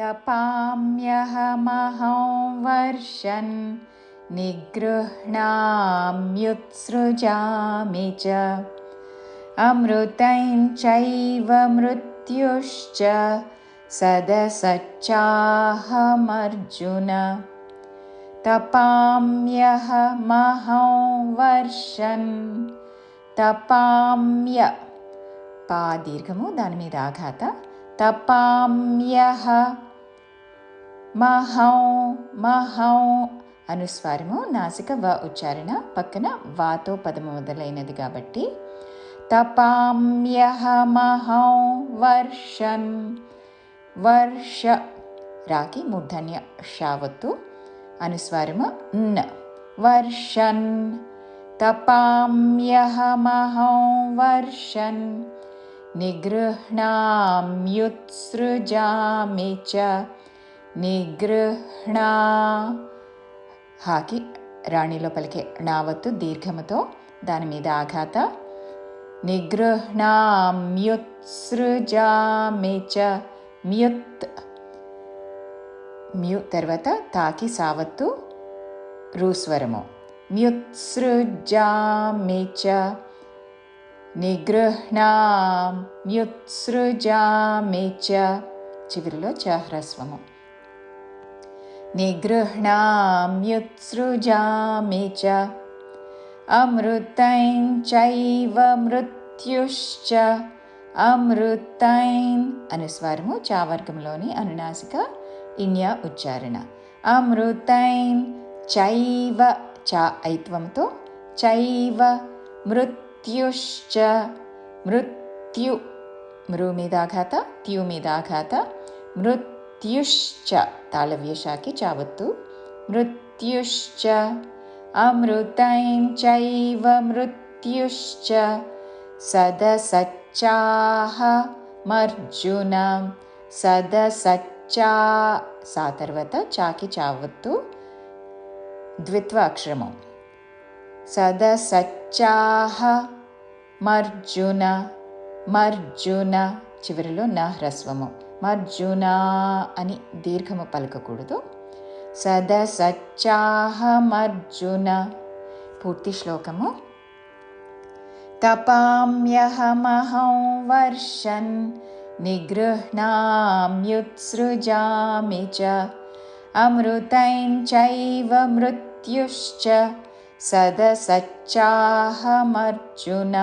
तपाम्यहमहं version निगृह्णाम्युत्सृजामि च। अमृतञ्चैव मृत्युश्च सदसच्चाहमर्जुन। तपाम्यहमहं version तपाम्य। पादीर्घमु दानिमीद आघात तपाम्यः మహౌ మహౌ అనుస్వారము నాసిక వ ఉచ్చారణ పక్కన వాతో పదము మొదలైనది కాబట్టి తపామ్యహమహౌ వర్షం వర్ష రాకి మూర్ధన్య షావత్తు అనుస్వారము న. వర్షన్ తపామ్యహమహౌ వర్షన్ నిగృహ్ణామ్యుత్సృజామి చ నిగృహ్ణ. హాకి రాణిలో పలికే నావత్తు దీర్ఘముతో దాని మీద ఆఘాత. నిగృహ్ణామ్యుత్సృజామి చ మ్యుత్. మ్యు తర్వాత తాకి సావత్తు రూస్వరము. మ్యుత్సృజామి చ నిగృహ్ణామ్యుత్సృజామి చ. చివరిలో చ హ్రస్వము. నిగృహ్ణామ్యుత్సృజామి చ అమృతం చైవ మృత్యుశ్చ అమృతైన్ అనుస్వారము చావర్గంలోని అనునాసిక ఇన్య ఉచ్చారణ అమృతైన్ చైవ చ ఐత్వంతో చైవ మృత్యుశ్చ మృత్యు మృ మీదాఘాత త్యు మీదాఘాత మృత్యుశ్చ తాళవ్యషాకి చావత్తు. మృత్యుశ్చ అమృతం చైవ మృత్యుశ్చ సదసచ్చాహ మర్జున. సదసచ్చా సా తర్వాత చాకి చావత్తు. ద్విత్వాక్షరము. సదసచ్చాహ మర్జున. మర్జున చివరిలో నా హ్రస్వము. మర్జున అని దీర్ఘము పలకకూడదు సదసచ్చాహమర్జున పూర్తి శ్లోకము तपाम्यहमहं वर्षन् निगृह्णाम्युत्सृजामि च अमृतं चैव मृत्युश्च सदसच्चाहमर्जुन